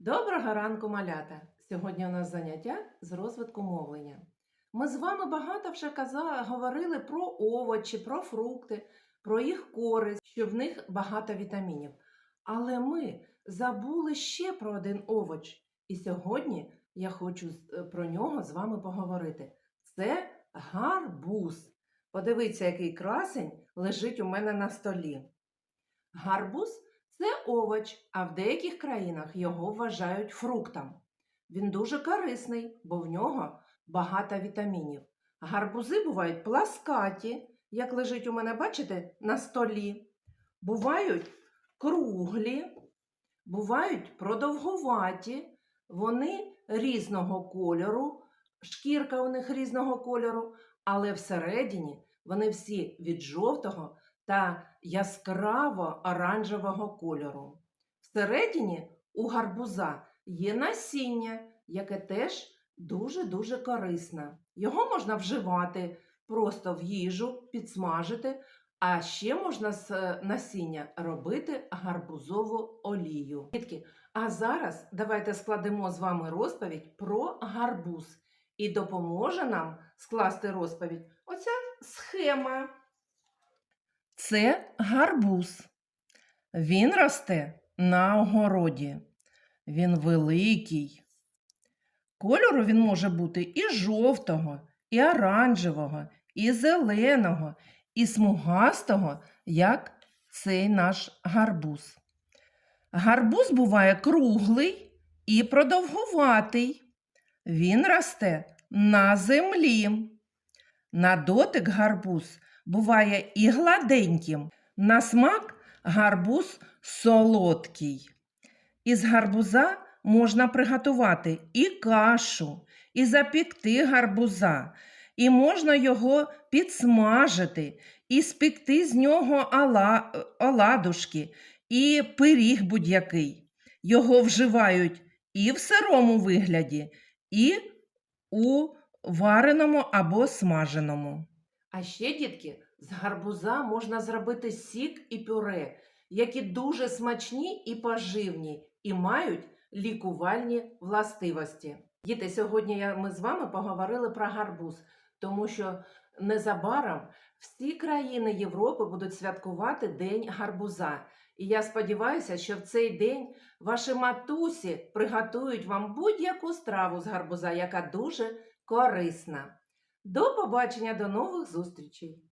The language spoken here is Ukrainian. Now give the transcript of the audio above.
Доброго ранку, малята! Сьогодні у нас заняття з розвитку мовлення. Ми з вами багато вже каза, говорили про овочі, про фрукти, про їх користь, що в них багато вітамінів. Але ми забули ще про один овоч. І сьогодні я хочу е, про нього з вами поговорити. Це гарбуз. Подивіться, який красень лежить у мене на столі. Гарбуз це овоч, а в деяких країнах його вважають фруктом. Він дуже корисний, бо в нього багато вітамінів. Гарбузи бувають пласкаті, як лежить у мене, бачите, на столі. Бувають круглі, бувають продовгуваті, вони різного кольору, шкірка у них різного кольору, але всередині вони всі від жовтого та яскраво оранжевого кольору. Всередині у гарбуза є насіння, яке теж дуже-дуже корисне. Його можна вживати просто в їжу, підсмажити, а ще можна з е, насіння робити гарбузову олію. А зараз давайте складемо з вами розповідь про гарбуз. І допоможе нам скласти розповідь оця схема. Це гарбуз. Він росте на огороді. Він великий. Кольору він може бути і жовтого, і оранжевого, і зеленого, і смугастого, як цей наш гарбуз. Гарбуз буває круглий і продовгуватий. Він росте на землі. На дотик гарбуз буває і гладеньким. На смак гарбуз солодкий. Із гарбуза можна приготувати і кашу, і запікти гарбуза, і можна його підсмажити, і спекти з нього ола... оладушки, і пиріг будь-який. Його вживають і в сирому вигляді, і у вареному або смаженому. А ще, дітки, з гарбуза можна зробити сік і пюре, які дуже смачні і поживні, і мають лікувальні властивості. Діти, сьогодні ми з вами поговорили про гарбуз, тому що незабаром всі країни Європи будуть святкувати День гарбуза. І я сподіваюся, що в цей день ваші матусі приготують вам будь-яку страву з гарбуза, яка дуже корисна. До побачення, до нових зустрічей!